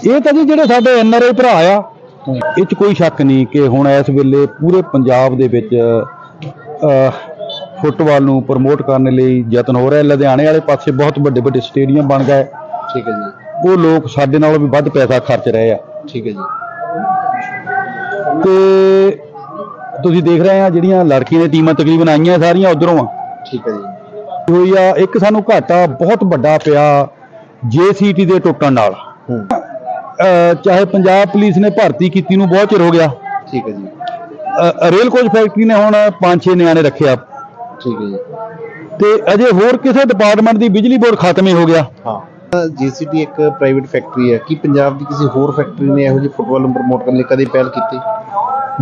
ਇਹ ਤਾਂ ਜੀ ਜਿਹੜੇ ਸਾਡੇ ਐਨਆਰਆਈ ਭਰਾ ਆ ਇਹ 'ਚ ਕੋਈ ਸ਼ੱਕ ਨਹੀਂ ਕਿ ਹੁਣ ਇਸ ਵੇਲੇ ਪੂਰੇ ਪੰਜਾਬ ਦੇ ਵਿੱਚ ਫੁੱਟਬਾਲ ਨੂੰ ਪ੍ਰਮੋਟ ਕਰਨ ਲਈ ਯਤਨ ਹੋ ਰਿਹਾ। ਲੁਧਿਆਣੇ ਵਾਲੇ ਪਾਸੇ ਬਹੁਤ ਵੱਡੇ ਵੱਡੇ ਸਟੇਡੀਅਮ ਬਣ ਗਏ। ਠੀਕ ਹੈ ਜੀ। ਉਹ ਲੋਕ ਸਾਡੇ ਨਾਲੋਂ ਵੀ ਵੱਧ ਪੈਸਾ ਖਰਚ ਰਹੇ ਆ। ਠੀਕ ਹੈ ਜੀ। ਤੇ ਤੁਸੀਂ ਦੇਖ ਰਹੇ ਆ ਜਿਹੜੀਆਂ ਲੜਕੀਆਂ ਦੀਆਂ ਟੀਮਾਂ ਤਕਰੀਬਨ ਆਈਆਂ ਸਾਰੀਆਂ ਉਧਰੋਂ ਆ। ਠੀਕ ਹੈ ਜੀ। ਹੋਈ ਆ ਇੱਕ ਸਾਨੂੰ ਘਾਟਾ ਬਹੁਤ ਵੱਡਾ ਪਿਆ ਜੇਸੀਟੀ ਦੇ ਟੁੱਟਣ ਨਾਲ। ਚਾਹੇ ਪੰਜਾਬ ਪੁਲਿਸ ਨੇ ਭਰਤੀ ਕੀਤੀ ਨੂੰ ਬਹੁਤ ਚਿਰ ਹੋ ਗਿਆ। ਠੀਕ ਹੈ ਜੀ। ਅ, ਰੇਲ ਕੋਚ ਫੈਕਟਰੀ ਨੇ ਹੁਣ 5-6 ਨਿਆਣੇ ਰੱਖਿਆ ਠੀਕ ਹੈ ਜੀ। ਤੇ ਅਜੇ ਹੋਰ ਕਿਸੇ ਡਿਪਾਰਟਮੈਂਟ ਦੀ ਬਿਜਲੀ ਬੋਰਡ ਖਤਮ ਹੀ ਹੋ ਗਿਆ। ਹਾਂ। ਜੀਸੀਟੀ ਇੱਕ ਪ੍ਰਾਈਵੇਟ ਫੈਕਟਰੀ ਹੈ। ਕੀ ਪੰਜਾਬ ਦੀ ਕਿਸੇ ਹੋਰ ਫੈਕਟਰੀ ਨੇ ਇਹੋ ਜਿਹੀ ਫੁੱਟਬਾਲ ਨੂੰ ਪ੍ਰਮੋਟ ਕਰਨ ਲਈ ਕਦੇ ਪਹਿਲ ਕੀਤੀ?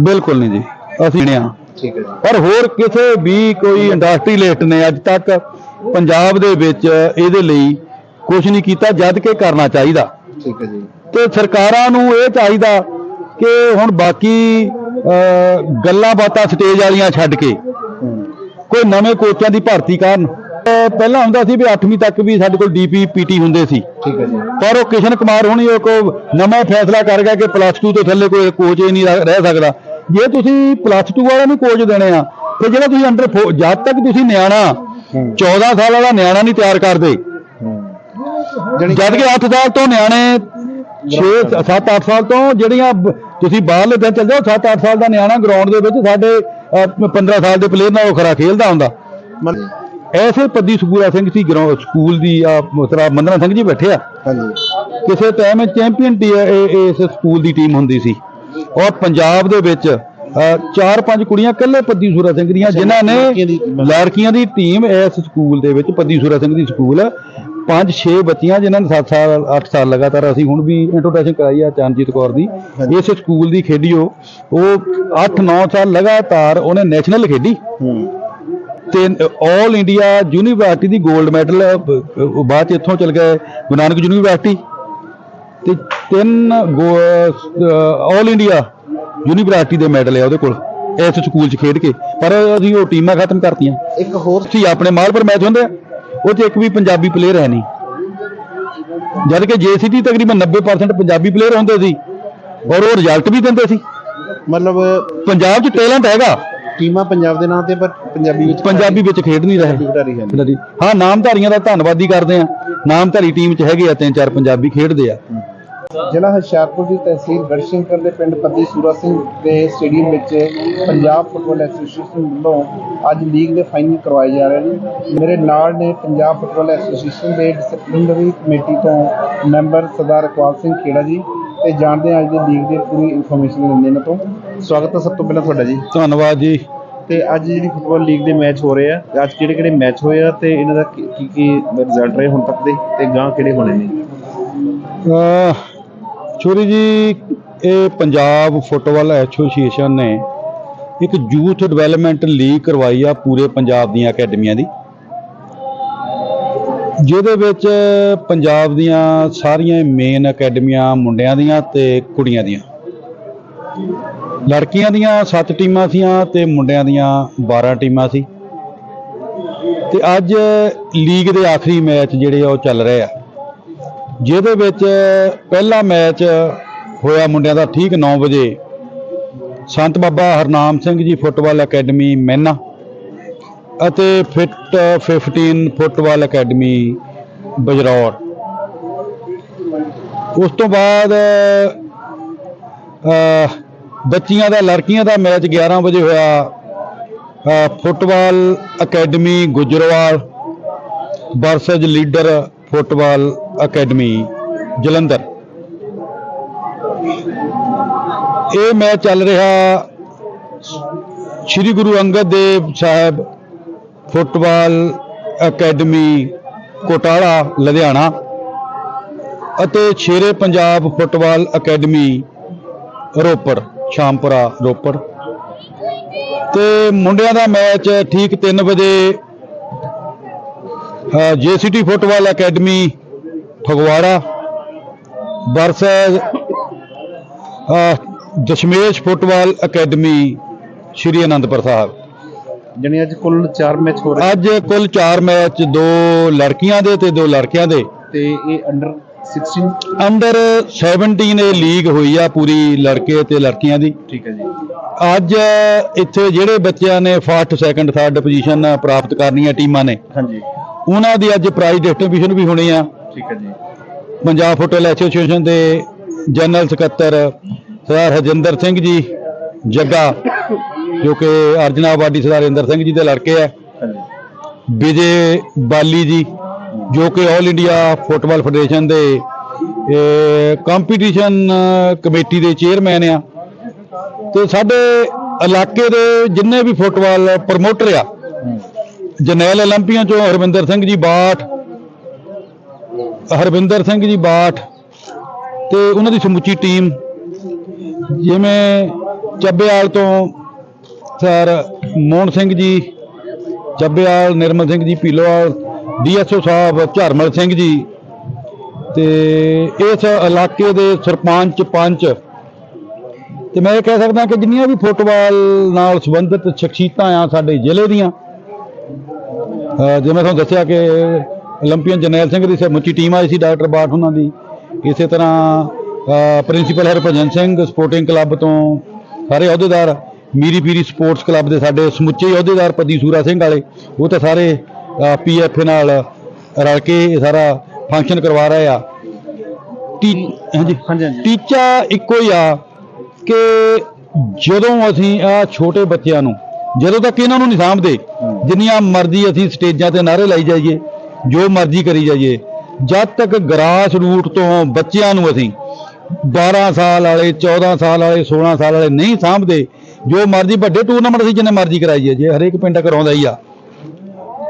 ਬਿਲਕੁਲ ਨਹੀਂ ਜੀ। ਅਸੀਂ ਨੇ ਆ। ਠੀਕ ਹੈ ਜੀ। ਪਰ ਹੋਰ ਕਿਸੇ ਵੀ ਕੋਈ ਇੰਡਸਟਰੀਲਿਸਟ ਨੇ ਅੱਜ ਤੱਕ ਪੰਜਾਬ ਦੇ ਵਿੱਚ ਇਹਦੇ ਲਈ ਕੁਝ ਨਹੀਂ ਕੀਤਾ ਜਦ ਕਿ ਕਰਨਾ ਚਾਹੀਦਾ। ਠੀਕ ਹੈ ਜੀ। ਤੇ ਸਰਕਾਰਾਂ ਨੂੰ ਇਹ ਚਾਹੀਦਾ ਕਿ ਹੁਣ ਬਾਕੀ ਗੱਲਾਂ ਬਾਤਾਂ ਸਟੇਜ ਵਾਲੀਆਂ ਛੱਡ ਕੇ ਕੋਈ ਨਵੇਂ ਕੋਚਾਂ ਦੀ ਭਰਤੀ ਕਰਨ। ਪਹਿਲਾਂ ਹੁੰਦਾ ਸੀ ਵੀ 8ਵੀਂ ਤੱਕ ਵੀ ਸਾਡੇ ਕੋਲ ਡੀਪੀ ਪੀਟੀ ਹੁੰਦੇ ਸੀ। ਠੀਕ ਹੈ ਜੀ। ਪਰ ਉਹ ਕਿਸ਼ਨ ਕੁਮਾਰ ਹੁਣੀ ਉਹ ਕੋ ਨਵਾਂ ਫੈਸਲਾ ਕਰ ਗਿਆ ਕਿ ਪਲੱਸ 2 ਤੋਂ ਥੱਲੇ ਕੋਈ ਕੋਚ ਹੀ ਨਹੀਂ ਰਹਿ ਸਕਦਾ। ਜੇ ਤੁਸੀਂ ਪਲੱਸ 2 ਵਾਲਿਆਂ ਨੂੰ ਕੋਚ ਦੇਣੇ ਆ ਤੇ ਜਿਹੜਾ ਤੁਸੀਂ ਅੰਡਰ ਜਦ ਤੱਕ ਤੁਸੀਂ ਨਿਆਣਾ ਹੂੰ। 14 ਸਾਲ ਵਾਲਾ ਨਿਆਣਾ ਨਹੀਂ ਤਿਆਰ ਕਰਦੇ ਜਦ ਕਿ 8 ਸਾਲ ਤੋਂ ਨਿਆਣੇ 6 7 8 ਸਾਲ ਤੋਂ ਜਿਹੜੀਆਂ ਤੁਸੀਂ ਬਾਹਰਲੇ ਦਿਨ ਚੱਲ ਜਾਓ 7 8 ਸਾਲ ਦਾ ਨਿਆਣਾ ਗਰਾਊਂਡ ਦੇ ਵਿੱਚ ਸਾਡੇ ਅਹ, 15 ਸਾਲ ਦੇ ਪਲੇਅਰ ਨਾਲ ਖਰਾ ਖੇਲਦਾ ਹੁੰਦਾ। ਐਸੇ ਪੱਦੀ ਸੁਖੂਰਾ ਸਿੰਘ ਸੀ ਗਰਾਊਂਡ ਸਕੂਲ ਦੀ ਆ ਮਤਲਬ ਮੰਦਨਾ ਸਿੰਘ ਜੀ ਬੈਠੇ ਆ। ਹਾਂਜੀ। ਕਿਸੇ ਟਾਈਮ ਚੈਂਪੀਅਨ ਟੀ ਇਸ ਸਕੂਲ ਦੀ ਟੀਮ ਹੁੰਦੀ ਸੀ। ਔਰ ਪੰਜਾਬ ਦੇ ਵਿੱਚ ਚਾਰ ਪੰਜ ਕੁੜੀਆਂ ਇਕੱਲੇ ਪੱਦੀ ਸੂਰਾ ਸਿੰਘ ਦੀਆਂ ਜਿਨ੍ਹਾਂ ਨੇ। ਲੜਕੀਆਂ ਦੀ ਟੀਮ ਇਸ ਸਕੂਲ ਦੇ ਵਿੱਚ ਪੱਦੀ ਸੂਰਾ ਸਿੰਘ ਦੀ ਸਕੂਲ ਪੰਜ ਛੇ ਬੱਚੀਆਂ ਜਿਨ੍ਹਾਂ ਨੇ 7 ਸਾਲ 8 ਸਾਲ ਲਗਾਤਾਰ ਅਸੀਂ ਹੁਣ ਵੀ ਇੰਟਰੋਡਕਸ਼ਨ ਕਰਾਈ ਆ ਚਰਨਜੀਤ ਕੌਰ ਦੀ। ਇਸ ਸਕੂਲ ਦੀ ਖੇਡੀ ਉਹ। ਉਹ 8 9 ਸਾਲ ਲਗਾਤਾਰ ਉਹਨੇ ਨੈਸ਼ਨਲ ਖੇਡੀ। ਤੇ ਆਲ ਇੰਡੀਆ ਯੂਨੀਵਰਸਿਟੀ ਦੀ 골ਡ ਮੈਡਲ ਬਾਅਦ ਚ ਇੱਥੋਂ ਚਲ ਗਏ ਗੁਰੂ ਨਾਨਕ ਯੂਨੀਵਰਸਿਟੀ ਤੇ ਤਿੰਨ ਆਲ ਇੰਡੀਆ ਯੂਨੀਵਰਸਿਟੀ ਦੇ ਮੈਡਲ ਆ ਉਹਦੇ ਕੋਲ ਇਸ ਸਕੂਲ 'ਚ ਖੇਡ ਕੇ। ਪਰ ਅਸੀਂ ਉਹ ਟੀਮਾਂ ਖਤਮ ਕਰਤੀਆਂ। ਇੱਕ ਹੋਰ ਸੀ ਆਪਣੇ ਮਾਲਪੁਰ ਮੈਚ ਹੁੰਦੇ ਆ? ਉਹ 'ਚ ਇੱਕ ਵੀ ਪੰਜਾਬੀ ਪਲੇਅਰ ਹੈ ਨਹੀਂ। ਜਦ ਕਿ ਜੇਸੀਟੀ ਤਕਰੀਬਨ 90% ਪੰਜਾਬੀ ਪਲੇਅਰ ਹੁੰਦੇ ਸੀ ਔਰ ਉਹ ਰਿਜ਼ਲਟ ਵੀ ਦਿੰਦੇ ਸੀ। ਮਤਲਬ ਪੰਜਾਬ 'ਚ ਟੈਲੈਂਟ ਹੈਗਾ। ਟੀਮਾਂ ਪੰਜਾਬ ਦੇ ਨਾਂ ਤੇ ਪਰ ਪੰਜਾਬੀ ਵਿੱਚ ਪੰਜਾਬੀ ਵਿੱਚ ਖੇਡ ਨਹੀਂ ਰਹੇ। ਹਾਂ ਨਾਮਧਾਰੀਆਂ ਦਾ ਧੰਨਵਾਦੀ ਕਰਦੇ ਆ ਨਾਮਧਾਰੀ ਟੀਮ 'ਚ ਹੈਗੇ ਆ ਤਿੰਨ ਚਾਰ ਪੰਜਾਬੀ ਖੇਡਦੇ ਆ। ਜ਼ਿਲ੍ਹਾ ਹੁਸ਼ਿਆਰਪੁਰ ਦੀ ਤਹਿਸੀਲ ਗੜਸ਼ੰਕਰ ਦੇ ਪਿੰਡ ਪੱਦੀ ਸੂਰਾ ਸਿੰਘ ਦੇ ਸਟੇਡੀਅਮ ਵਿੱਚ ਪੰਜਾਬ ਫੁੱਟਬਾਲ ਐਸੋਸੀਏਸ਼ਨ ਵੱਲੋਂ ਅੱਜ ਲੀਗ ਦੇ ਫਾਈਨਲ ਕਰਵਾਏ ਜਾ ਰਹੇ ਨੇ। ਮੇਰੇ ਨਾਲ ਨੇ ਪੰਜਾਬ ਫੁੱਟਬਾਲ ਐਸੋਸੀਏਸ਼ਨ ਦੇ ਡਿਸਪਲਿਨਰੀ ਕਮੇਟੀ ਤੋਂ ਮੈਂਬਰ ਸਰਦਾਰ ਇਕਬਾਲ ਸਿੰਘ ਖੇੜਾ ਜੀ ਤੇ ਜਾਣਦੇ ਹਾਂ ਅੱਜ ਦੀ ਲੀਗ ਦੀ ਪੂਰੀ ਇਨਫੋਰਮੇਸ਼ਨ ਲੈਂਦੇ ਨੇ ਤੋਂ। ਸਵਾਗਤ ਹੈ ਸਭ ਤੋਂ ਪਹਿਲਾਂ ਤੁਹਾਡਾ ਜੀ। ਧੰਨਵਾਦ ਜੀ। ਤੇ ਅੱਜ ਜਿਹੜੀ ਫੁੱਟਬਾਲ ਲੀਗ ਦੇ ਮੈਚ ਹੋ ਰਹੇ ਆ ਅੱਜ ਕਿਹੜੇ ਕਿਹੜੇ ਮੈਚ ਹੋਏ ਆ ਤੇ ਇਹਨਾਂ ਦਾ ਕੀ ਕੀ- ਰਿਜ਼ਲਟ ਰਹੇ ਹੁਣ ਤੱਕ ਦੇ ਤੇ ਗਾਂ ਕਿਹੜੇ ਹੋਣੇ ਨੇ? ਅਹ ਛੋਰੀ ਜੀ, ਇਹ ਪੰਜਾਬ ਫੁੱਟਬਾਲ ਐਸੋਸੀਏਸ਼ਨ ਨੇ ਇੱਕ ਯੂਥ ਡਿਵੈਲਪਮੈਂਟ ਲੀਗ ਕਰਵਾਈ ਆ ਪੂਰੇ ਪੰਜਾਬ ਦੀਆਂ ਅਕੈਡਮੀਆਂ ਦੀ, ਜਿਹਦੇ ਵਿੱਚ ਪੰਜਾਬ ਦੀਆਂ ਸਾਰੀਆਂ ਮੇਨ ਅਕੈਡਮੀਆਂ ਮੁੰਡਿਆਂ ਦੀਆਂ ਤੇ ਕੁੜੀਆਂ ਦੀਆਂ। ਲੜਕੀਆਂ ਦੀਆਂ 7 ਟੀਮਾਂ ਸੀਆਂ ਤੇ ਮੁੰਡਿਆਂ ਦੀਆਂ 12 ਟੀਮਾਂ ਸੀ। ਤੇ ਅੱਜ ਲੀਗ ਦੇ ਆਖਰੀ ਮੈਚ ਜਿਹੜੇ ਆ ਉਹ ਚੱਲ ਰਹੇ ਆ। ਜਿਹਦੇ ਵਿੱਚ ਪਹਿਲਾ ਮੈਚ ਹੋਇਆ ਮੁੰਡਿਆਂ ਦਾ ਠੀਕ 9 ਵਜੇ। ਸੰਤ ਬਾਬਾ ਹਰਨਾਮ ਸਿੰਘ ਜੀ ਫੁੱਟਬਾਲ ਅਕੈਡਮੀ ਮੈਨਾ ਅਤੇ ਫਿਟ 15 ਫੁੱਟਬਾਲ ਅਕੈਡਮੀ ਬਜਰੌਰ। ਉਸ ਤੋਂ ਬਾਅਦ ਬੱਚੀਆਂ ਦਾ, ਲੜਕੀਆਂ ਦਾ ਮੈਚ 11 ਵਜੇ ਹੋਇਆ। Football academy Gujarwal versus leader football academy, Jalandhar. ਇਹ ਮੈਚ ਚੱਲ ਰਿਹਾ ਸ੍ਰੀ ਗੁਰੂ ਅੰਗਦ ਦੇਵ ਸਾਹਿਬ ਫੁੱਟਬਾਲ ਅਕੈਡਮੀ ਕੋਟਾਲਾ ਲੁਧਿਆਣਾ ਅਤੇ ਸ਼ੇਰੇ ਪੰਜਾਬ ਫੁੱਟਬਾਲ ਅਕੈਡਮੀ, ਰੋਪੜ, ਸ਼ਾਮਪੁਰਾ, ਰੋਪੜ। ਤੇ ਮੁੰਡਿਆਂ ਦਾ ਮੈਚ ਠੀਕ 3 ਵਜੇ JCT football academy Phagwara versus Dashmesh football academy Shri Anandpur Sahib. ਜਾਣੀ ਅੱਜ ਕੁੱਲ 4 ਮੈਚ ਹੋ ਰਹੇ। ਅੱਜ ਕੁੱਲ 4 ਮੈਚ ਦੋ ਲੜਕੀਆਂ ਦੇ ਤੇ ਦੋ ਲੜਕਿਆਂ ਦੇ। ਤੇ ਇਹ ਅੰਡਰ 16 ਅੰਡਰ 17 ਇਹ ਲੀਗ ਹੋਈ ਆ ਪੂਰੀ ਲੜਕੇ ਤੇ ਲੜਕੀਆਂ ਦੀ। ਠੀਕ ਹੈ ਜੀ। ਅੱਜ ਇੱਥੇ ਜਿਹੜੇ ਬੱਚਿਆਂ ਨੇ ਫਸਟ ਸੈਕੰਡ ਥਰਡ ਪੋਜੀਸ਼ਨ ਪ੍ਰਾਪਤ ਕਰਨੀਆਂ ਟੀਮਾਂ ਨੇ ਹਾਂਜੀ। ਉਹਨਾਂ ਦੀ ਅੱਜ ਪ੍ਰਾਈਜ਼ ਡਿਸਟ੍ਰੀਬਿਊਸ਼ਨ ਵੀ ਹੋਣੀ ਆ। ਠੀਕ ਹੈ ਜੀ। ਪੰਜਾਬ ਫੁੱਟਬਾਲ ਐਸੋਸੀਏਸ਼ਨ ਦੇ ਜਨਰਲ ਸਕੱਤਰ ਸਰਦਾਰ ਹਰਜਿੰਦਰ ਸਿੰਘ ਜੀ ਜੱਗਾ, ਜੋ ਕਿ ਅਰਜਨਾਵਾਦੀ ਸਰਦਾਰ ਇੰਦਰ ਸਿੰਘ ਜੀ ਦੇ ਲੜਕੇ ਹੈ। ਵਿਜੇ ਬਾਲੀ ਜੀ, ਜੋ ਕਿ 올 ਇੰਡੀਆ ਫੁੱਟਬਾਲ ਫੈਡਰੇਸ਼ਨ ਦੇ ਕੰਪੀਟੀਸ਼ਨ ਕਮੇਟੀ ਦੇ ਚੇਅਰਮੈਨ ਆ। ਤੇ ਸਾਡੇ ਇਲਾਕੇ ਦੇ ਜਿੰਨੇ ਵੀ ਫੁੱਟਬਾਲ ਪ੍ਰਮੋਟਰ ਆ ਜਨੈਲ 올림픽ਾਂ ਚੋਂ ਹਰਵਿੰਦਰ ਸਿੰਘ ਜੀ ਬਾਠ ਹਰਵਿੰਦਰ ਸਿੰਘ ਜੀ ਬਾਠ ਤੇ ਉਹਨਾਂ ਦੀ ਸਮੁੱਚੀ ਟੀਮ, ਜਿਵੇਂ ਚੱਬੇਵਾਲ ਤੋਂ ਸਰ ਮੋਹਨ ਸਿੰਘ ਜੀ, ਚੱਬੇਵਾਲ ਨਿਰਮਲ ਸਿੰਘ ਜੀ, ਭੀਲੋਵਾਲ, ਡੀਐਸਓ ਸਾਹਿਬ ਝਰਮਲ ਸਿੰਘ ਜੀ ਤੇ ਇਸ ਇਲਾਕੇ ਦੇ ਸਰਪੰਚ ਪੰਚ ਤੇ ਮੈਂ ਇਹ ਕਹਿ ਸਕਦਾ ਕਿ ਜਿੰਨੀਆਂ ਵੀ ਫੁੱਟਬਾਲ ਨਾਲ ਸੰਬੰਧਿਤ ਸ਼ਖਸੀਅਤਾਂ ਆ ਸਾਡੇ ਜ਼ਿਲ੍ਹੇ ਦੀਆਂ ਜਿਵੇਂ ਤੁਹਾਨੂੰ ਦੱਸਿਆ ਕਿ ਓਲੰਪੀਅਨ ਜਰਨੈਲ ਸਿੰਘ ਦੀ ਸਮੁੱਚੀ ਟੀਮ ਆਈ ਸੀ ਡਾਕਟਰ ਬਾਠ ਉਹਨਾਂ ਦੀ। ਇਸੇ ਤਰ੍ਹਾਂ principal Harbhajan Singh sporting club ਤੋਂ ਸਾਰੇ ਅਹੁਦੇਦਾਰ ਮੀਰੀ ਪੀਰੀ ਸਪੋਰਟਸ ਕਲੱਬ ਦੇ ਸਾਡੇ ਸਮੁੱਚੇ ਅਹੁਦੇਦਾਰ ਪਤੀ ਸੂਰਾ ਸਿੰਘ ਵਾਲੇ ਉਹ ਤਾਂ ਸਾਰੇ ਪੀਐਫ ਨਾਲ ਰਲ ਕੇ ਇਹ ਸਾਰਾ ਫੰਕਸ਼ਨ ਕਰਵਾ ਰਹੇ ਆ। ਹਾਂਜੀ। ਟੀਚਾ ਇੱਕੋ ਹੀ ਆ ਕਿ ਜਦੋਂ ਅਸੀਂ ਆ ਛੋਟੇ ਬੱਚਿਆਂ ਨੂੰ ਜਦੋਂ ਤੱਕ ਇਹਨਾਂ ਨੂੰ ਨਹੀਂ ਸਾਂਭਦੇ ਜਿੰਨੀਆਂ ਮਰਜ਼ੀ ਅਸੀਂ ਸਟੇਜਾਂ ਤੇ ਨਾਰੇ ਲਾਈ ਜਾਈਏ ਜੋ ਮਰਜ਼ੀ ਕਰੀ ਜਾਈਏ। ਜਦ ਤੱਕ ਗਰਾਸ ਰੂਟ ਤੋਂ ਬੱਚਿਆਂ ਨੂੰ ਅਸੀਂ 12 ਸਾਲ ਵਾਲੇ 14 ਸਾਲ ਵਾਲੇ 16 ਸਾਲ ਵਾਲੇ ਨਹੀਂ ਸਾਂਭਦੇ ਜੋ ਮਰਜ਼ੀ ਵੱਡੇ ਟੂਰਨਾਮੈਂਟ ਅਸੀਂ ਜਿੰਨੇ ਮਰਜ਼ੀ ਕਰਾਈਏ ਜੇ ਹਰੇਕ ਪਿੰਡ ਕਰਾਉਂਦਾ ਹੀ ਆ।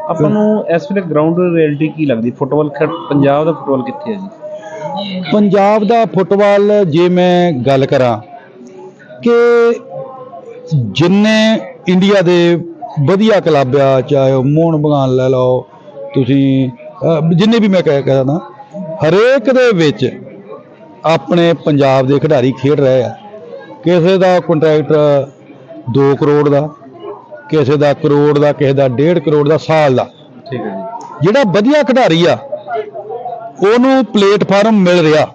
ਆਪਾਂ ਨੂੰ ਇਸ ਵੇਲੇ ਗਰਾਊਂਡ ਰਿਐਲਿਟੀ ਕੀ ਲੱਗਦੀ? ਫੁੱਟਬਾਲ ਪੰਜਾਬ ਦਾ ਫੁੱਟਬਾਲ ਕਿੱਥੇ ਹੈ ਜੀ? ਪੰਜਾਬ ਦਾ ਫੁੱਟਬਾਲ ਜੇ ਮੈਂ ਗੱਲ ਕਰਾਂ ਕਿ ਜਿੰਨੇ ਇੰਡੀਆ ਦੇ ਵਧੀਆ ਕਲੱਬ ਆ ਚਾਹੇ ਮੋਹਨ ਬਗਾਨ ਲੈ ਲਓ ਤੁਸੀਂ ਜਿੰਨੇ ਵੀ ਮੈਂ ਕਹਿ ਕਹਦਾ ਹਰੇਕ ਦੇ ਵਿੱਚ ਆਪਣੇ ਪੰਜਾਬ ਦੇ ਖਿਡਾਰੀ ਖੇਡ ਰਹੇ ਆ। ਕਿਸੇ ਦਾ ਕੰਟਰੈਕਟ 2 ਕਰੋੜ ਦਾ ਕਿਸੇ ਦਾ ਕਰੋੜ ਦਾ ਕਿਸੇ ਦਾ 1.5 ਕਰੋੜ ਦਾ ਸਾਲ ਦਾ। ਠੀਕ ਹੈ ਜੀ। ਜਿਹੜਾ ਵਧੀਆ ਖਿਡਾਰੀ ਆ ਉਹਨੂੰ ਪਲੇਟਫਾਰਮ ਮਿਲ ਰਿਹਾ।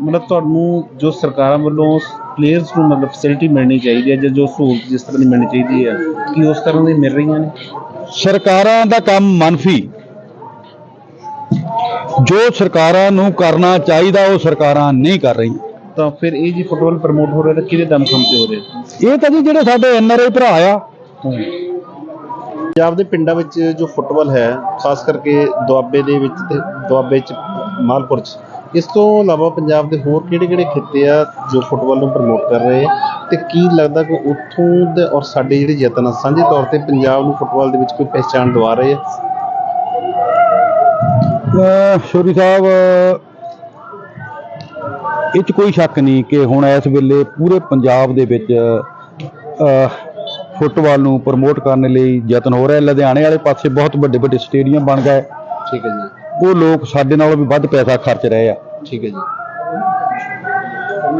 ਮਤਲਬ ਤੁਹਾਨੂੰ ਜੋ ਸਰਕਾਰਾਂ ਵੱਲੋਂ ਪਲੇਅਰਸ ਨੂੰ ਮਤਲਬ ਫੈਸਿਲਿਟੀ ਮਿਲਣੀ ਚਾਹੀਦੀ ਹੈ ਜਾਂ ਜੋ ਸਹੂਲਤ ਜਿਸ ਤਰ੍ਹਾਂ ਦੀ ਮਿਲਣੀ ਚਾਹੀਦੀ ਹੈ ਕੀ ਉਸ ਤਰ੍ਹਾਂ ਦੀ ਮਿਲ ਰਹੀਆਂ ਨੇ? ਸਰਕਾਰਾਂ ਦਾ ਕੰਮ ਮਨਫੀ। ਜੋ ਸਰਕਾਰਾਂ ਨੂੰ ਕਰਨਾ ਚਾਹੀਦਾ ਉਹ ਸਰਕਾਰਾਂ ਨਹੀਂ ਕਰ ਰਹੀਆਂ। ਤਾਂ ਫਿਰ ਇਹ ਜੀ ਫੁੱਟਬਾਲ ਪ੍ਰਮੋਟ ਹੋ ਰਿਹਾ ਤਾਂ ਕਿਹਦੇ ਦਮ ਖਮ ਤੇ ਹੋ ਰਿਹਾ? ਇਹ ਤਾਂ ਜੀ ਜਿਹੜੇ ਸਾਡੇ ਐਨਆਰਆਈ ਭਰਾ ਆ। ਪੰਜਾਬ ਦੇ ਪਿੰਡਾਂ ਵਿੱਚ ਜੋ ਫੁੱਟਬਾਲ ਹੈ ਖਾਸ ਕਰਕੇ ਦੁਆਬੇ ਦੇ ਵਿੱਚ ਤੇ ਦੁਆਬੇ ਚ ਮਾਲਪੁਰ ਚ ਇਸ ਤੋਂ ਇਲਾਵਾ ਪੰਜਾਬ ਦੇ ਹੋਰ ਕਿਹੜੇ-ਕਿਹੜੇ ਖਿੱਤੇ ਆ ਜੋ ਫੁੱਟਬਾਲ ਨੂੰ ਪ੍ਰਮੋਟ ਕਰ ਰਹੇ ਆ? ਤੇ ਕੀ ਲੱਗਦਾ ਕਿ ਉੱਥੋਂ ਦੇ ਔਰ ਸਾਡੇ ਜਿਹੜੇ ਯਤਨ ਆ, ਸਾਂਝੇ ਤੌਰ ਤੇ ਪੰਜਾਬ ਨੂੰ ਫੁੱਟਬਾਲ ਦੇ ਵਿੱਚ ਕੋਈ ਪਹਿਚਾਣ ਦਿਵਾ ਰਹੇ ਆ? ਸ਼ੋਰੀ ਸਾਹਿਬ ਇਹ 'ਚ ਕੋਈ ਸ਼ੱਕ ਨਹੀਂ ਕਿ ਹੁਣ ਇਸ ਵੇਲੇ ਪੂਰੇ ਪੰਜਾਬ ਦੇ ਵਿੱਚ ਫੁੱਟਬਾਲ ਨੂੰ ਪ੍ਰਮੋਟ ਕਰਨ ਲਈ ਯਤਨ ਹੋ ਰਿਹਾ। ਲੁਧਿਆਣੇ ਵਾਲੇ ਪਾਸੇ ਬਹੁਤ ਵੱਡੇ ਵੱਡੇ ਸਟੇਡੀਅਮ ਬਣ ਗਏ। ਠੀਕ ਹੈ ਜੀ। ਉਹ ਲੋਕ ਸਾਡੇ ਨਾਲੋਂ ਵੀ ਵੱਧ ਪੈਸਾ ਖਰਚ ਰਹੇ ਆ। ਠੀਕ ਹੈ ਜੀ।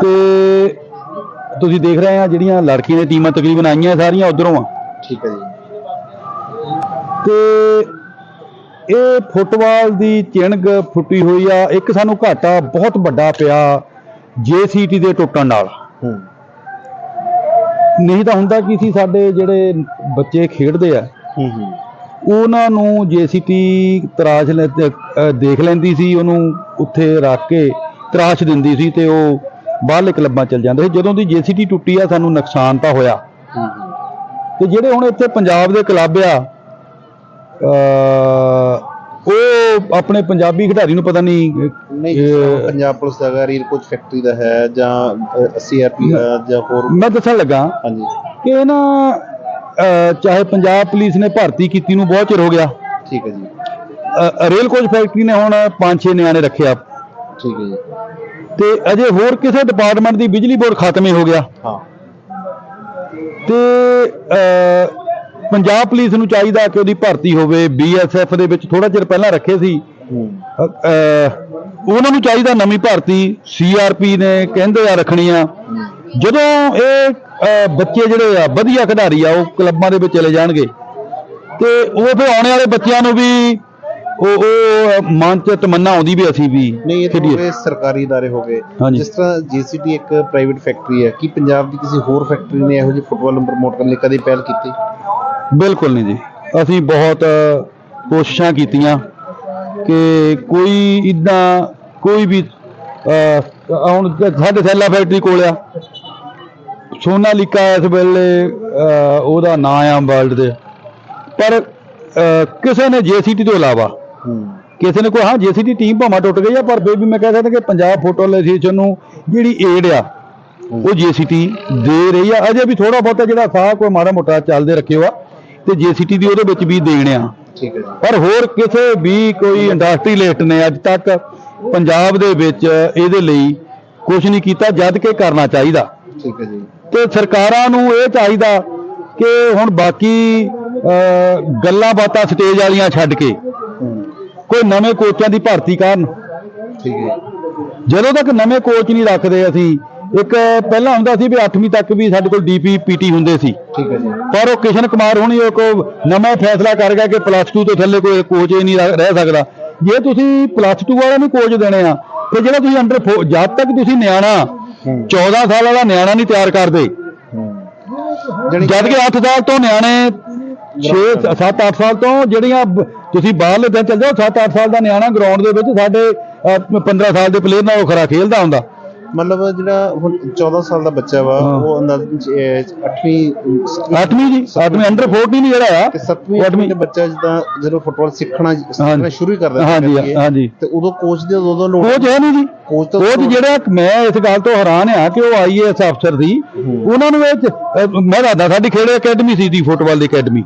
ਤੇ ਤੁਸੀਂ ਦੇਖ ਰਹੇ ਆ ਜਿਹੜੀਆਂ ਲੜਕੀਆਂ ਦੀਆਂ ਟੀਮਾਂ ਤਕਰੀਬਨ ਆਈਆਂ ਸਾਰੀਆਂ ਉਧਰੋਂ ਆ। ਠੀਕ ਹੈ ਜੀ। ਤੇ ਇਹ ਫੁੱਟਬਾਲ ਦੀ ਚਿਣਗ ਫੁੱਟੀ ਹੋਈ ਆ। ਇੱਕ ਸਾਨੂੰ ਘਾਟਾ ਬਹੁਤ ਵੱਡਾ ਪਿਆ ਜੇਸੀਟੀ ਦੇ ਟੁੱਟਣ ਨਾਲ। ਨਹੀਂ ਤਾਂ ਹੁੰਦਾ ਕੀ ਸੀ ਸਾਡੇ ਜਿਹੜੇ ਬੱਚੇ ਖੇਡਦੇ ਆ ਹੂੰ ਹੂੰ। ਉਹਨਾਂ ਨੂੰ ਜੇਸੀਟੀ ਤਰਾਸ਼ ਲੈ- ਦੇਖ ਲੈਂਦੀ ਸੀ ਉਹਨੂੰ ਉੱਥੇ ਰੱਖ ਕੇ ਤਰਾਸ਼ ਦਿੰਦੀ ਸੀ ਤੇ ਉਹ ਬਾਹਰਲੇ ਕਲੱਬਾਂ ਚਲ ਜਾਂਦੇ ਸੀ। ਜਦੋਂ ਦੀ ਜੇਸੀਟੀ ਟੁੱਟੀ ਆ ਸਾਨੂੰ ਨੁਕਸਾਨ ਤਾਂ ਹੋਇਆ। ਹੂੰ ਹੂੰ। ਤੇ ਜਿਹੜੇ ਹੁਣ ਇੱਥੇ ਪੰਜਾਬ ਦੇ ਕਲੱਬ ਆ ਉਹ ਆਪਣੇ ਪੰਜਾਬੀ ਖਿਡਾਰੀ ਨੂੰ ਪਤਾ ਨਹੀਂ ਨਹੀਂ ਇਹ- ਜਿਸ ਤਰ੍ਹਾਂ ਪੰਜਾਬ ਪੁਲਿਸ ਦਾ ਹੈਗਾ ਰੀਲ ਕੋਚ ਫੈਕਟਰੀ ਦਾ ਹੈ ਜਾਂ ਸੀਆਰਪੀ ਦਾ ਜਾਂ ਹੋਰ ਮੈਂ ਦੱਸਣ ਲੱਗਾ ਹਾਂਜੀ। ਕਿ ਇਹ ਨਾ ਅਹ ਚਾਹੇ ਪੰਜਾਬ ਪੁਲਿਸ ਨੇ ਭਰਤੀ ਕੀਤੀ ਨੂੰ ਬਹੁਤ ਚਿਰ ਹੋ ਗਿਆ। ਠੀਕ ਹੈ ਜੀ। ਅਹ ਰੇਲ ਕੋਚ ਫੈਕਟਰੀ ਨੇ ਹੁਣ 5-6 ਨਿਆਣੇ ਰੱਖਿਆ ਠੀਕ ਹੈ ਜੀ। ਤੇ ਅਜੇ ਹੋਰ ਕਿਸੇ ਡਿਪਾਰਟਮੈਂਟ ਦੀ ਬਿਜਲੀ ਬੋਰਡ ਖਤਮ ਹੀ ਹੋ ਗਿਆ। ਹਾਂ। ਤੇ ਅਹ, ਪੰਜਾਬ ਪੁਲਿਸ ਨੂੰ ਚਾਹੀਦਾ ਕਿ ਉਹਦੀ ਭਰਤੀ ਹੋਵੇ ਬੀਐਸਐਫ ਦੇ ਵਿੱਚ ਥੋੜਾ ਚਿਰ ਪਹਿਲਾਂ ਰੱਖੇ ਸੀ ਹੂੰ ਅਹ, ਅਹ, ਉਹਨਾਂ ਨੂੰ ਚਾਹੀਦਾ ਨਵੀਂ ਭਰਤੀ ਸੀਆਰਪੀ ਨੇ ਕਹਿੰਦੇ ਆ ਰੱਖਣੀ ਆ ਜਦੋਂ ਇਹ ਅਹ, ਬੱਚੇ ਜਿਹੜੇ ਆ ਵਧੀਆ ਖਿਡਾਰੀ ਆ ਉਹ ਕਲੱਬਾਂ ਦੇ ਵਿੱਚ ਚਲੇ ਜਾਣਗੇ ਤੇ ਉਹ ਫਿਰ ਆਉਣ ਵਾਲੇ ਬੱਚਿਆਂ ਨੂੰ ਵੀ ਉਹ ਉਹ ਮਨ ਚ ਤਮੰਨਾ ਆਉਂਦੀ ਵੀ ਅਸੀਂ ਵੀ ਨਹੀਂ ਇਹ ਤਾਂ ਹੋ ਖੇਡੀਏ ਗਏ ਸਰਕਾਰੀ ادارے ਹੋ ਗਏ ਹਾਂਜੀ। ਜਿਸ ਤਰ੍ਹਾਂ ਜੀਸੀਟੀ ਇੱਕ ਪ੍ਰਾਈਵੇਟ ਫੈਕਟਰੀ ਹੈ ਕੀ ਪੰਜਾਬ ਦੀ ਕਿਸੇ ਹੋਰ ਫੈਕਟਰੀ ਨੇ ਇਹੋ ਜਿਹੀ ਫੁੱਟਬਾਲ ਨੂੰ ਪ੍ਰਮੋਟ ਕਰਨ ਲਈ ਕਦੇ ਪਹਿਲ ਕੀਤੀ ਬਿਲਕੁਲ ਨਹੀਂ ਜੀ। ਅਸੀਂ ਬਹੁਤ ਕੋਸ਼ਿਸ਼ਾਂ ਕੀਤੀਆਂ ਕਿ ਕੋਈ ਇਦਾਂ ਕੋਈ ਵੀ ਅਹ, ਹੁਣ ਸਾਡੇ ਸੈਲਾ ਫੈਕਟਰੀ ਕੋਲ ਆ। ਸੋਨਾਲੀਕਾ ਇਸ ਵੇਲੇ ਉਹਦਾ ਨਾਂ ਆ ਵਰਲਡ ਦੇ। ਪਰ ਕਿਸੇ ਨੇ ਜੀਸੀਟੀ ਤੋਂ ਇਲਾਵਾ ਕਿਸੇ ਨੇ ਕੋਈ ਹਾਂ ਜੀਸੀਟੀ ਟੀਮ ਭਾਵੇਂ ਟੁੱਟ ਗਈ ਆ ਪਰ ਫਿਰ ਵੀ ਮੈਂ ਕਹਿ ਸਕਦਾ ਕਿ ਪੰਜਾਬ ਫੁੱਟਬਾਲ ਐਸੋਸੀਏਸ਼ਨ ਨੂੰ ਜਿਹੜੀ ਏਡ ਆ ਉਹ ਜੀਸੀਟੀ ਦੇ ਰਹੀ ਆ। ਅਜੇ ਵੀ ਥੋੜਾ ਬਹੁਤਾ ਜਿਹੜਾ ਸਾਹ ਕੋਈ ਮਾੜਾ ਮੋਟਾ ਚੱਲਦੇ ਰੱਖਿਓ ਆ। ਤੇ ਜੀਸੀਟੀ ਦੀ ਉਹਦੇ ਵਿੱਚ ਵੀ ਦੇਣ ਆ। ਠੀਕ ਹੈ ਜੀ। ਪਰ ਹੋਰ ਕਿਸੇ ਵੀ ਕੋਈ ਇੰਡਸਟਰੀਲਿਸਟ ਨੇ ਅੱਜ ਤੱਕ ਪੰਜਾਬ ਦੇ ਵਿੱਚ ਇਹਦੇ ਲਈ ਕੁਝ ਨਹੀਂ ਕੀਤਾ ਜਦ ਕਿ ਕਰਨਾ ਚਾਹੀਦਾ। ਠੀਕ ਹੈ ਜੀ। ਤੇ ਸਰਕਾਰਾਂ ਨੂੰ ਇਹ ਚਾਹੀਦਾ ਕਿ ਹੁਣ ਬਾਕੀ ਗੱਲਾਂ ਬਾਤਾਂ ਸਟੇਜ ਵਾਲੀਆਂ ਛੱਡ ਕੇ ਕੋਈ ਨਵੇਂ ਕੋਚਾਂ ਦੀ ਭਰਤੀ ਕਰਨ। ਠੀਕ ਹੈ ਜਦੋਂ ਤੱਕ ਨਵੇਂ ਕੋਚ ਨਹੀਂ ਰੱਖਦੇ ਅਸੀਂ ਇੱਕ ਪਹਿਲਾਂ ਹੁੰਦਾ ਸੀ ਵੀ 8ਵੀਂ ਤੱਕ ਵੀ ਸਾਡੇ ਕੋਲ ਡੀਪੀ ਪੀਟੀ ਹੁੰਦੇ ਸੀ। ਠੀਕ ਹੈ ਜੀ। ਪਰ ਉਹ ਕਿਸ਼ਨ ਕੁਮਾਰ ਹੁਣੀ ਉਹ ਕੋ ਨਵਾਂ ਫੈਸਲਾ ਕਰ ਗਿਆ ਕਿ ਪਲੱਸ 2 ਤੋਂ ਥੱਲੇ ਕੋਈ ਕੋਚ ਹੀ ਨਹੀਂ ਰਹਿ ਸਕਦਾ। ਜੇ ਤੁਸੀਂ ਪਲੱਸ 2 ਵਾਲਿਆਂ ਨੂੰ ਕੋਚ ਦੇਣੇ ਆ ਤੇ ਜਿਹੜਾ ਤੁਸੀਂ ਅੰਡਰ ਜਦ ਤੱਕ ਤੁਸੀਂ ਨਿਆਣਾ ਹੂੰ। 14 ਸਾਲ ਵਾਲਾ ਨਿਆਣਾ ਨਹੀਂ ਤਿਆਰ ਕਰਦੇ। ਜਦ ਕਿ 8 ਸਾਲ ਤੋਂ ਨਿਆਣੇ 6 7 8 ਸਾਲ ਤੋਂ ਜਿਹੜੀਆਂ ਤੁਸੀਂ ਬਾਹਰਲੇ ਦਿਨ ਚੱਲ ਜਾਓ 7 8 ਸਾਲ ਦਾ ਨਿਆਣਾ ਗਰਾਊਂਡ ਦੇ ਵਿੱਚ ਸਾਡੇ ਅਹ, 15 ਸਾਲ ਦੇ ਪਲੇਅਰ ਨਾਲ ਖਰਾ ਖੇਲਦਾ ਹੁੰਦਾ। ਮਤਲਬ ਜਿਹੜਾ ਹੁਣ 14 ਸਾਲ ਦਾ ਬੱਚਾ ਵਾ। ਉਹ ਅੰਦਾਜ਼ਨ 8ਵੀਂ 8ਵੀਂ ਜੀ 8ਵੀਂ ਅੰਡਰ 14 ਨਹੀਂ ਜਿਹੜਾ ਆ। ਤੇ 7ਵੀਂ ਉਹ 8ਵੀਂ ਦਾ ਬੱਚਾ ਜਿੱਦਾਂ ਜਦੋਂ ਫੁੱਟਬਾਲ ਸਿੱਖਣਾ ਸਿੱਖਣਾ ਸ਼ੁਰੂ ਹੀ ਕਰਦਾ ਸੀ ਹਾਂਜੀ ਹਾਂਜੀ। ਤੇ ਉਦੋਂ ਕੋਚ ਦੇ ਉਦੋਂ ਲੋੜ ਕੋਚ ਹੈ ਨਹੀਂ ਜੀ। ਕੋਚ ਤਾਂ ਕੋਚ ਜਿਹੜਾ ਮੈਂ ਇਸ ਗੱਲ ਤੋਂ ਹੈਰਾਨ ਆ ਕਿ ਉਹ ਆਈਏਐਸ ਅਫਸਰ ਸੀ। ਉਹਨਾਂ ਨੂੰ ਇਹ ਮੈਂ ਦੱਸਦਾ ਸਾਡੀ ਖੇਡ ਅਕੈਡਮੀ ਸੀ ਦੀ ਫੁੱਟਬਾਲ ਦੀ ਅਕੈਡਮੀ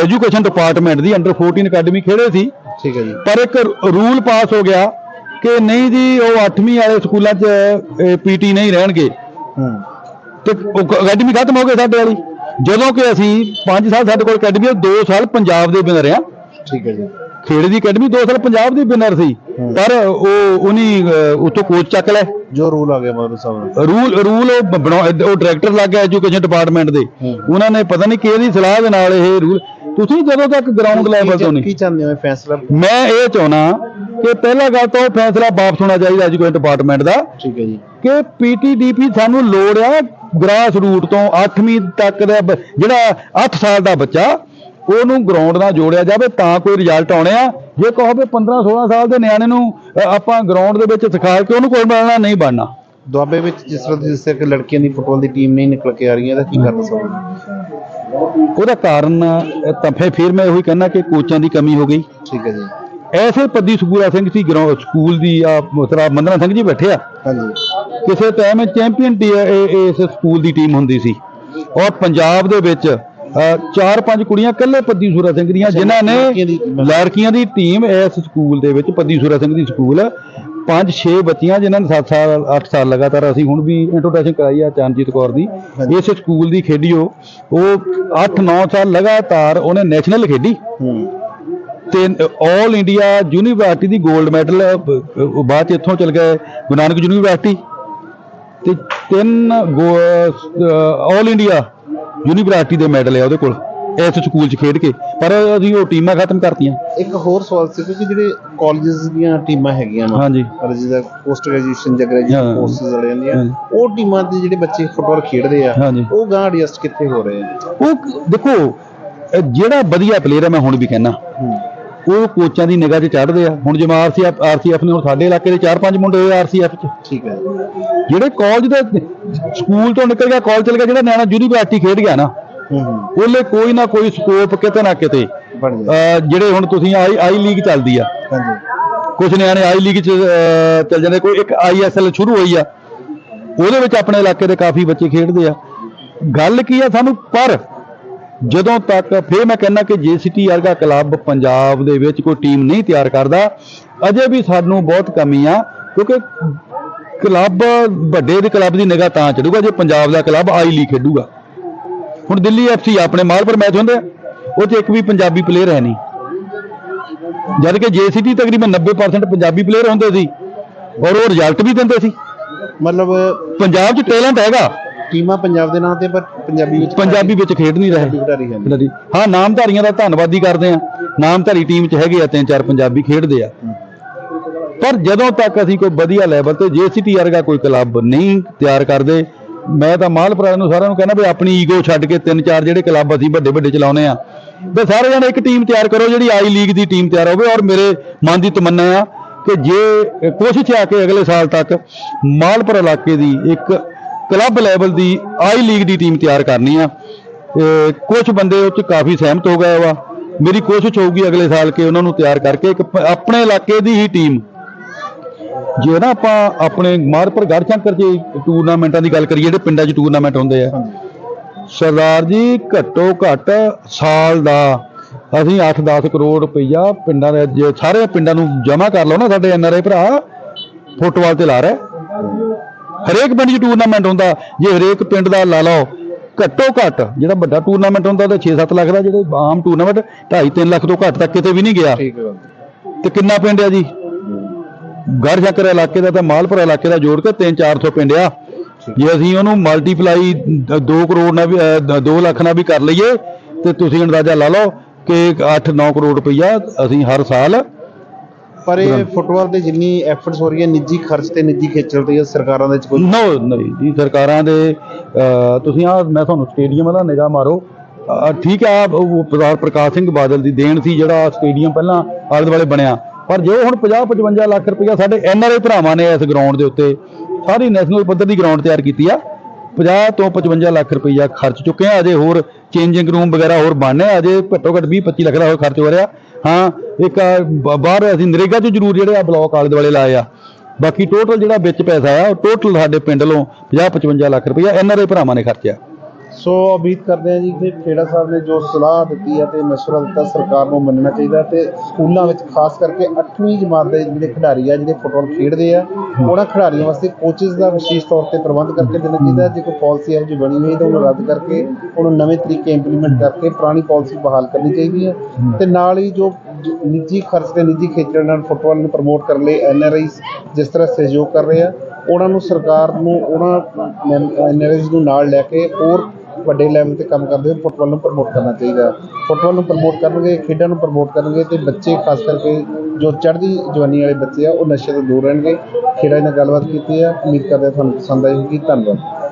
ਐਜੂਕੇਸ਼ਨ ਡਿਪਾਰਟਮੈਂਟ ਦੀ ਅੰਡਰ 14 ਅਕੈਡਮੀ ਖੇਡੇ ਸੀ। ਠੀਕ ਹੈ ਜੀ। ਪਰ ਇੱਕ ਰੂਲ ਪਾਸ ਹੋ ਗਿਆ। ਕਿ ਨਹੀਂ ਜੀ ਉਹ 8ਵੀਂ ਵਾਲੇ ਸਕੂਲਾਂ 'ਚ ਪੀਟੀ ਨਹੀਂ ਰਹਿਣਗੇ। ਹੂੰ। ਤੇ ਅਕੈਡਮੀ ਖਤਮ ਹੋ ਗਈ ਸਾਡੇ ਵਾਲੀ। ਜਦੋਂ ਕਿ ਅਸੀਂ 5 ਸਾਲ ਸਾਡੇ ਕੋਲ ਅਕੈਡਮੀ 2 ਸਾਲ ਪੰਜਾਬ ਦੇ ਵਿਨਰ ਆ। ਠੀਕ ਹੈ ਜੀ। ਖੇਡ ਦੀ ਅਕੈਡਮੀ 2 ਸਾਲ ਪੰਜਾਬ ਦੀ ਵਿਨਰ ਸੀ। ਪਰ ਉਹ ਉਹਨੀ ਉਤੋਂ ਕੋਚ ਚੱਕ ਲੈ ਜੋ ਰੂਲ ਆ ਗਿਆ ਮਤਲਬ ਸਾਹਿਬ ਰੂਲ ਰੂਲ ਉਹ ਡਾਇਰੈਕਟਰ ਲੱਗ ਗਿਆ ਐਜੂਕੇਸ਼ਨ ਡਿਪਾਰਟਮੈਂਟ ਦੇ। ਉਹਨਾਂ ਨੇ ਪਤਾ ਨਹੀਂ ਕਿਹਦੀ ਸਲਾਹ ਦੇ ਨਾਲ ਇਹ ਰੂਲ ਤੁਸੀਂ ਜਦੋਂ ਤੱਕ ਗਰਾਊਂਡ ਲੈਵਲ ਤੋਂ ਕੀ ਨਹੀਂ। ਚਾਹੁੰਦੇ ਹੋ ਇਹ ਫੈਸਲਾ? ਮੈਂ ਇਹ ਚਾਹੁੰਦਾ ਕਿ ਪਹਿਲਾ ਗੱਲ ਤਾਂ ਉਹ ਫੈਸਲਾ ਵਾਪਸ ਹੋਣਾ ਚਾਹੀਦਾ ਐਜੂਕੇਸ਼ਨ ਡਿਪਾਰਟਮੈਂਟ ਦਾ। ਠੀਕ ਹੈ ਜੀ। ਕਿ ਪੀਟੀਡੀਪੀ ਸਾਨੂੰ ਲੋੜ ਆ ਗ੍ਰਾਸ ਰੂਟ ਤੋਂ 8ਵੀਂ ਤੱਕ ਦਾ ਬ- ਜਿਹੜਾ 8 ਸਾਲ ਦਾ ਬੱਚਾ ਉਹਨੂੰ ਗਰਾਊਂਡ ਨਾਲ ਜੋੜਿਆ ਜਾਵੇ ਤਾਂ ਕੋਈ ਰਿਜ਼ਲਟ ਆਉਣੇ ਆ। ਜੇ ਕਹੋ ਵੀ 15 16 ਸਾਲ ਦੇ ਨਿਆਣੇ ਨੂੰ ਅ, ਆਪਾਂ ਗਰਾਊਂਡ ਦੇ ਵਿੱਚ ਸਿਖਾ ਕੇ ਉਹਨੂੰ ਕੋਈ ਬਣਨਾ ਨਹੀਂ ਬਣਨਾ। ਦੁਆਬੇ ਵਿੱਚ ਜਿਸ ਤਰ੍ਹਾਂ ਦੱਸਿਆ ਕਿ ਲੜਕੀਆਂ ਦੀ ਫੁੱਟਬਾਲ ਦੀ ਟੀਮ ਨਹੀਂ ਨਿਕਲ ਕੇ ਆ ਰਹੀ ਹੈ ਇਹਦਾ ਕੀ ਕਾਰਨ ਸਮਝਦੇ ਉਹਦਾ ਕਾਰਨ ਤਾਂ ਫਿਰ ਫਿਰ ਮੈਂ ਉਹੀ ਕਹਿਣਾ ਕਿ ਕੋਚਾਂ ਦੀ ਕਮੀ ਹੋ ਗਈ। ਠੀਕ ਹੈ ਜੀ। ਐਸੇ ਪੱਦੀ ਸੁਖੂਰਾ ਸਿੰਘ ਸੀ ਗਰਾਊਂਡ ਸਕੂਲ ਦੀ ਆ ਮਤਲਬ ਮੰਦਨਾ ਸਿੰਘ ਜੀ ਬੈਠੇ ਆ। ਹਾਂਜੀ। ਕਿਸੇ ਟਾਈਮ ਚੈਂਪੀਅਨ ਟੀ ਇਸ ਸਕੂਲ ਦੀ ਟੀਮ ਹੁੰਦੀ ਸੀ। ਔਰ ਪੰਜਾਬ ਦੇ ਵਿੱਚ ਚਾਰ ਪੰਜ ਕੁੜੀਆਂ ਇਕੱਲੇ ਪੱਦੀ ਸੂਰਾ ਸਿੰਘ ਦੀਆਂ ਜਿਨ੍ਹਾਂ ਨੇ। ਲੜਕੀਆਂ ਦੀ ਟੀਮ ਇਸ ਸਕੂਲ ਦੇ ਵਿੱਚ ਪੱਦੀ ਸੂਰਾ ਸਿੰਘ ਦੀ ਸਕੂਲ ਪੰਜ ਛੇ ਬੱਚੀਆਂ ਜਿਨ੍ਹਾਂ ਨੇ 7 ਸਾਲ 8 ਸਾਲ ਲਗਾਤਾਰ ਅਸੀਂ ਹੁਣ ਵੀ ਇੰਟਰੋਡਕਸ਼ਨ ਕਰਾਈ ਆ ਚਰਨਜੀਤ ਕੌਰ ਦੀ। ਇਸ ਸਕੂਲ ਦੀ ਖੇਡੀ ਉਹ। ਉਹ 8-9 ਸਾਲ ਲਗਾਤਾਰ ਉਹਨੇ ਨੈਸ਼ਨਲ ਖੇਡੀ। ਤੇ ਆਲ ਇੰਡੀਆ ਯੂਨੀਵਰਸਿਟੀ ਦੀ 골ਡ ਮੈਡਲ ਬਾਅਦ ਇੱਥੋਂ ਚਲ ਗਏ ਗੁਰੂ ਨਾਨਕ ਯੂਨੀਵਰਸਿਟੀ ਤੇ ਤਿੰਨ ਆਲ ਇੰਡੀਆ ਯੂਨੀਵਰਸਿਟੀ ਦੇ ਮੈਡਲ ਆ ਉਹਦੇ ਕੋਲ। ਇਸ ਸਕੂਲ 'ਚ ਖੇਡ ਕੇ ਪਰ ਅਸੀਂ ਉਹ ਟੀਮਾਂ ਖਤਮ ਕਰਤੀਆਂ। ਇੱਕ ਹੋਰ ਸਵਾਲ ਸੀ ਕਿ ਜਿਹੜੇ ਕਾਲਜਸ ਦੀਆਂ ਟੀਮਾਂ ਹੈਗੀਆਂ ਵਾ ਹਾਂਜੀ। ਪਰ ਜਿਹਦਾ ਪੋਸਟ ਗ੍ਰੈਜੂਏਸ਼ਨ ਜਾਂ ਗ੍ਰੈਜੂਏਸ਼ਨ ਹਾਂ। ਕੋਰਸਸ ਵਾਲੇ ਜਾਂਦੀਆਂ ਹਾਂਜੀ। ਉਹ ਟੀਮਾਂ ਦੇ ਜਿਹੜੇ ਬੱਚੇ ਫੁੱਟਬਾਲ ਖੇਡਦੇ ਆ ਹਾਂਜੀ। ਉਹ ਗਾਂ ਐਡਜਸਟ ਕਿੱਥੇ ਹੋ ਰਹੇ ਆ? ਉਹ ਕ- ਦੇਖੋ ਅਹ ਜਿਹੜਾ ਵਧੀਆ ਪਲੇਅਰ ਹੈ ਮੈਂ ਹੁਣ ਵੀ ਕਹਿਣਾ ਹੂੰ। ਉਹ ਕੋਚਾਂ ਦੀ ਨਿਗਾਹ 'ਚ ਚੜ੍ਹਦੇ ਆ। ਹੁਣ ਜਿਵੇਂ ਆਰਸੀਐਫ ਆਰਸੀਐਫ ਨੇ ਹੁਣ ਸਾਡੇ ਇਲਾਕੇ ਦੇ 4-5 ਮੁੰਡੇ ਹੋਏ ਆਰਸੀਐਫ 'ਚ। ਠੀਕ ਹੈ ਜਿਹੜੇ ਕਾਲਜ ਦੇ ਸਕੂਲ ਤੋਂ ਨਿਕਲ ਗਿਆ ਕਾਲਜ ਚਲ ਗਿਆ ਜਿਹੜਾ ਨਿਆਣਾ ਯੂਨੀਵਰਸਿਟੀ ਖੇਡ ਗਿਆ ਨਾ ਉਹਲੇ ਕੋਈ ਨਾ ਕੋਈ ਸਕੋਪ ਕਿਤੇ ਨਾ ਕਿਤੇ ਜਿਹੜੇ ਹੁਣ ਤੁਸੀਂ ਆਈ ਆਈ ਲੀਗ ਚੱਲਦੀ ਆ। ਕੁਝ ਨਿਆਣੇ ਆਈ ਲੀਗ ਚ ਚੱਲ ਜਾਂਦੇ ਕੋਈ ਇੱਕ ਆਈਐਸਐਲ ਸ਼ੁਰੂ ਹੋਈ ਆ ਉਹਦੇ ਵਿੱਚ ਆਪਣੇ ਇਲਾਕੇ ਦੇ ਕਾਫੀ ਬੱਚੇ ਖੇਡਦੇ ਆ। ਗੱਲ ਕੀ ਆ ਸਾਨੂੰ ਪਰ ਜਦੋਂ ਤੱਕ ਫੇਰ ਮੈਂ ਕਹਿੰਦਾ ਕਿ ਜੀਸੀਟੀ ਵਰਗਾ ਕਲੱਬ ਪੰਜਾਬ ਦੇ ਵਿੱਚ ਕੋਈ ਟੀਮ ਨਹੀਂ ਤਿਆਰ ਕਰਦਾ ਅਜੇ ਵੀ ਸਾਨੂੰ ਬਹੁਤ ਕਮੀ ਆ ਕਿਉਂਕਿ ਕਲੱਬ ਵੱਡੇ ਦੇ ਕਲੱਬ ਦੀ ਨਿਗਾਹ ਤਾਂ ਚੜੂਗਾ ਜੇ ਪੰਜਾਬ ਦਾ ਕਲੱਬ ਆਈ ਲੀਗ ਖੇਡੂਗਾ। ਹੁਣ ਦਿੱਲੀ ਐਫਸੀ ਆਪਣੇ ਮਾਲਪੁਰ ਮੈਚ ਹੁੰਦੇ ਆ ਉਹ 'ਚ ਇੱਕ ਵੀ ਪੰਜਾਬੀ ਪਲੇਅਰ ਹੈ ਨਹੀਂ। ਜਦ ਕਿ ਜੀਸੀਟੀ ਤਕਰੀਬਨ 90% ਪੰਜਾਬੀ ਪਲੇਅਰ ਹੁੰਦੇ ਸੀ ਔਰ ਉਹ ਰਿਜ਼ਲਟ ਵੀ ਦਿੰਦੇ ਸੀ। ਮਤਲਬ ਪੰਜਾਬ 'ਚ ਟੈਲੈਂਟ ਹੈਗਾ। ਟੀਮਾਂ ਪੰਜਾਬ ਦੇ ਨਾਂ ਤੇ ਪਰ ਪੰਜਾਬੀ ਵਿੱਚ ਪੰਜਾਬੀ ਵਿੱਚ ਖੇਡ ਨਹੀਂ ਰਹੇ। ਹਾਂ ਨਾਮਧਾਰੀਆਂ ਦਾ ਧੰਨਵਾਦੀ ਕਰਦੇ ਆ ਨਾਮਧਾਰੀ ਟੀਮ 'ਚ ਹੈਗੇ ਆ ਤਿੰਨ ਚਾਰ ਪੰਜਾਬੀ ਖੇਡਦੇ ਆ। ਪਰ ਜਦੋਂ ਤੱਕ ਅਸੀਂ ਕੋਈ ਵਧੀਆ ਲੈਵਲ ਤੇ ਜੇਸੀਟੀ ਵਰਗਾ ਕੋਈ ਕਲੱਬ ਨਹੀਂ ਤਿਆਰ ਕਰਦੇ ਮੈਂ ਤਾਂ ਮਾਲਪੁਰਾ ਨੂੰ ਸਾਰਿਆਂ ਨੂੰ ਕਹਿੰਦਾ ਵੀ ਆਪਣੀ ਈਗੋ ਛੱਡ ਕੇ ਤਿੰਨ ਚਾਰ ਜਿਹੜੇ ਕਲੱਬ ਅਸੀਂ ਵੱਡੇ ਵੱਡੇ ਚਲਾਉਨੇ ਆ ਵੀ ਸਾਰੇ ਜਣੇ ਇੱਕ ਟੀਮ ਤਿਆਰ ਕਰੋ, ਜਿਹੜੀ ਆਈ ਲੀਗ ਦੀ ਟੀਮ ਤਿਆਰ ਹੋਵੇ ਔਰ ਮੇਰੇ ਮਨ ਦੀ ਤਮੰਨਾ ਆ ਕਿ ਜੇ ਕੋਸ਼ਿਸ਼ ਆ ਕੇ ਅਗਲੇ ਸਾਲ ਤੱਕ ਮਾਲਪੁਰ ਇਲਾਕੇ ਦੀ ਇੱਕ ਕਲੱਬ ਲੈਵਲ ਦੀ ਆਈ ਲੀਗ ਦੀ ਟੀਮ ਤਿਆਰ ਕਰਨੀ ਆ। ਕੁਝ ਬੰਦੇ ਉਹ ਚ ਕਾਫੀ ਸਹਿਮਤ ਹੋ ਗਏ ਵਾ ਮੇਰੀ ਕੋਸ਼ਿਸ਼ ਹੋਊਗੀ ਅਗਲੇ ਸਾਲ ਕਿ ਉਹਨਾਂ ਨੂੰ ਤਿਆਰ ਕਰਕੇ ਇੱਕ ਆਪਣੇ ਇਲਾਕੇ ਦੀ ਹੀ ਟੀਮ ਜੇ ਨਾ ਆਪਾਂ ਆਪਣੇ ਮਾਰਪੁਰ ਗੜਸ਼ੰਕਰ ਜੀ ਟੂਰਨਾਮੈਂਟਾਂ ਦੀ ਗੱਲ ਕਰੀਏ ਜਿਹੜੇ ਪਿੰਡਾਂ 'ਚ ਟੂਰਨਾਮੈਂਟ ਹੁੰਦੇ ਆ। ਸਰਦਾਰ ਜੀ ਘੱਟੋ ਘੱਟ ਸਾਲ ਦਾ ਅਸੀਂ 8-10 ਕਰੋੜ ਰੁਪਈਆ ਪਿੰਡਾਂ ਦੇ ਜੇ ਸਾਰੇ ਪਿੰਡਾਂ ਨੂੰ ਜਮ੍ਹਾਂ ਕਰ ਲਓ ਨਾ ਸਾਡੇ ਐਨਆਰਆਈ ਭਰਾ ਫੁੱਟਬਾਲ ਤੇ ਲਾ ਰਹੇ। ਹਰੇਕ ਪਿੰਡ 'ਚ ਟੂਰਨਾਮੈਂਟ ਹੁੰਦਾ। ਜੇ ਹਰੇਕ ਪਿੰਡ ਦਾ ਲਾ ਲਓ ਘੱਟੋ ਘੱਟ ਜਿਹੜਾ ਵੱਡਾ ਟੂਰਨਾਮੈਂਟ ਹੁੰਦਾ ਤਾਂ 6-7 ਲੱਖ ਦਾ ਜਿਹੜੇ ਆਮ ਟੂਰਨਾਮੈਂਟ 2.5-3 ਲੱਖ ਤੋਂ ਘੱਟ ਤੱਕ ਕਿਤੇ ਵੀ ਨਹੀਂ ਗਿਆ। ਠੀਕ ਹੈ ਤੇ ਕਿੰਨਾ ਪਿੰਡ ਆ ਜੀ? ਗੜ ਸ਼ੱਕਰ ਇਲਾਕੇ ਦਾ ਤੇ ਮਾਲਪੁਰ ਇਲਾਕੇ ਦਾ ਜੋੜ ਕੇ 3-400 ਪਿੰਡ ਆ। ਜੇ ਅਸੀਂ ਉਹਨੂੰ ਮਲਟੀਪਲਾਈ 2 ਕਰੋੜ ਨਾਲ ਵੀ 2 ਲੱਖ ਨਾਲ ਵੀ ਕਰ ਲਈਏ ਤੇ ਤੁਸੀਂ ਅੰਦਾਜ਼ਾ ਲਾ ਲਓ ਕਿ 8-9 ਕਰੋੜ ਰੁਪਈਆ ਅਸੀਂ ਹਰ ਸਾਲ ਪਰ ਇਹ ਫੁੱਟਬਾਲ ਤੇ ਜਿੰਨੀ ਐਫਰਟਸ ਹੋ ਰਹੀ ਹੈ ਨਿੱਜੀ ਖਰਚ ਤੇ ਨਿੱਜੀ ਖੇਚਲ ਤੇ ਸਰਕਾਰਾਂ ਦੇ ਵਿੱਚ ਕੋਈ ਨੋ ਨਹੀਂ ਜੀ ਸਰਕਾਰਾਂ ਦੇ ਤੁਸੀਂ ਆ ਮੈਂ ਤੁਹਾਨੂੰ ਸਟੇਡੀਅਮ ਦਾ ਨਿਗਾਹ ਮਾਰੋ। ਠੀਕ ਆ ਉਹ ਪ੍ਰਕਾਸ਼ ਸਿੰਘ ਬਾਦਲ ਦੀ ਦੇਣ ਸੀ ਜਿਹੜਾ ਸਟੇਡੀਅਮ ਪਹਿਲਾਂ ਆਲੇ ਦੁਆਲੇ ਬਣਿਆ। ਪਰ ਜੋ ਹੁਣ 50 55 ਲੱਖ ਰੁਪਇਆ ਸਾਡੇ ਐਨਆਰਆਈ ਭਰਾਵਾਂ ਨੇ ਇਸ ਗਰਾਊਂਡ ਦੇ ਉੱਤੇ ਸਾਰੀ ਨੈਸ਼ਨਲ ਪੱਧਰ ਦੀ ਗਰਾਊਂਡ ਤਿਆਰ ਕੀਤੀ ਆ 50 ਤੋਂ 55 ਲੱਖ ਰੁਪਈਆ ਖਰਚ ਚੁੱਕੇ ਆ, ਅਜੇ ਹੋਰ ਚੇਂਜਿੰਗ ਰੂਮ ਵਗੈਰਾ ਹੋਰ ਬਣਨੇ ਆ, ਅਜੇ ਘੱਟੋ ਘੱਟ 20 25 ਲੱਖ ਦਾ ਹੋਰ ਖਰਚ ਹੋ ਰਿਹਾ। ਹਾਂ, ਇੱਕ ਬਾਹਰ ਅਸੀਂ ਨਰੇਗਾ 'ਚ ਜ਼ਰੂਰ ਜਿਹੜੇ ਆ ਬਲਾਕ ਆਲੇ ਦੁਆਲੇ ਲਾਏ ਆ। ਬਾਕੀ ਟੋਟਲ ਜਿਹੜਾ ਵਿੱਚ ਪੈਸਾ ਆ, ਉਹ ਟੋਟਲ ਸਾਡੇ ਪਿੰਡ ਵੱਲੋਂ 50 55 ਲੱਖ ਰੁਪਈਆ ਐਨਆਰਆਈ ਭਰਾਵਾਂ ਨੇ ਖਰਚਿਆ। ਸੋ ਉਮੀਦ ਕਰਦੇ ਹਾਂ ਜੀ ਕਿ ਖੇੜਾ ਸਾਹਿਬ ਨੇ ਜੋ ਸਲਾਹ ਦਿੱਤੀ ਹੈ ਤੇ ਮਸ਼ਵਰਾ ਦਿੱਤਾ ਸਰਕਾਰ ਨੂੰ ਮੰਨਣਾ ਚਾਹੀਦਾ ਤੇ ਸਕੂਲਾਂ ਵਿੱਚ ਖਾਸ ਕਰਕੇ 8ਵੀਂ ਜਮਾਤ ਦੇ ਜਿਹੜੇ ਖਿਡਾਰੀ ਆ, ਜਿਹੜੇ ਫੁੱਟਬਾਲ ਖੇਡਦੇ ਆ, ਉਹਨਾਂ ਖਿਡਾਰੀਆਂ ਵਾਸਤੇ ਕੋਚਿਸ ਦਾ ਵਿਸ਼ੇਸ਼ ਤੌਰ ਤੇ ਪ੍ਰਬੰਧ ਕਰਕੇ ਦੇਣਾ ਚਾਹੀਦਾ ਜੇ ਕੋਈ ਪਾਲਿਸੀ ਇਹੋ ਜਿਹੀ ਬਣੀ ਹੋਈ ਤਾਂ ਉਹਨੂੰ ਰੱਦ ਕਰਕੇ ਉਹਨੂੰ ਨਵੇਂ ਤਰੀਕੇ ਇੰਪਲੀਮੈਂਟ ਕਰਕੇ ਪੁਰਾਣੀ ਪਾਲਿਸੀ ਬਹਾਲ ਕਰਨੀ ਚਾਹੀਦੀ ਹੈ ਤੇ ਨਾਲ ਹੀ ਜੋ ਨਿੱਜੀ ਖਰਚ ਤੇ ਨਿੱਜੀ ਖੇਚਲ ਨਾਲ ਫੁੱਟਬਾਲ ਨੂੰ ਪ੍ਰਮੋਟ ਕਰਨ ਲਈ ਐਨਆਰਆਈ ਜਿਸ ਤਰ੍ਹਾਂ ਸਹਿਯੋਗ ਕਰ ਰਹੇ ਆ, ਉਹਨਾਂ ਨੂੰ ਸਰਕਾਰ ਨੂੰ, ਉਹਨਾਂ ਐਨਆਰਆਈਜ਼ ਨੂੰ ਨਾਲ ਲੈ ਕੇ ਹੋਰ ਵੱਡੇ ਲੈਵਲ ਤੇ ਕੰਮ ਕਰਦੇ ਹੋਏ ਫੁੱਟਬਾਲ ਨੂੰ ਪ੍ਰਮੋਟ ਕਰਨਾ ਚਾਹੀਦਾ। ਫੁੱਟਬਾਲ ਨੂੰ ਪ੍ਰਮੋਟ ਕਰਨਗੇ, ਖੇਡਾਂ ਨੂੰ ਪ੍ਰਮੋਟ ਕਰਨਗੇ ਤੇ ਬੱਚੇ, ਖਾਸ ਕਰਕੇ ਜੋ ਚੜ੍ਹਦੀ ਜਵਾਨੀ ਵਾਲੇ ਬੱਚੇ ਆ, ਉਹ ਨਸ਼ੇ ਤੋਂ ਦੂਰ ਰਹਿਣਗੇ। ਖੇਡਾਂ ਨਾਲ ਗੱਲਬਾਤ ਕੀਤੀ ਆ। ਉਮੀਦ ਕਰਦੇ ਤੁਹਾਨੂੰ ਪਸੰਦ ਆਈ ਹੋਵੇਗੀ ਧੰਨਵਾਦ।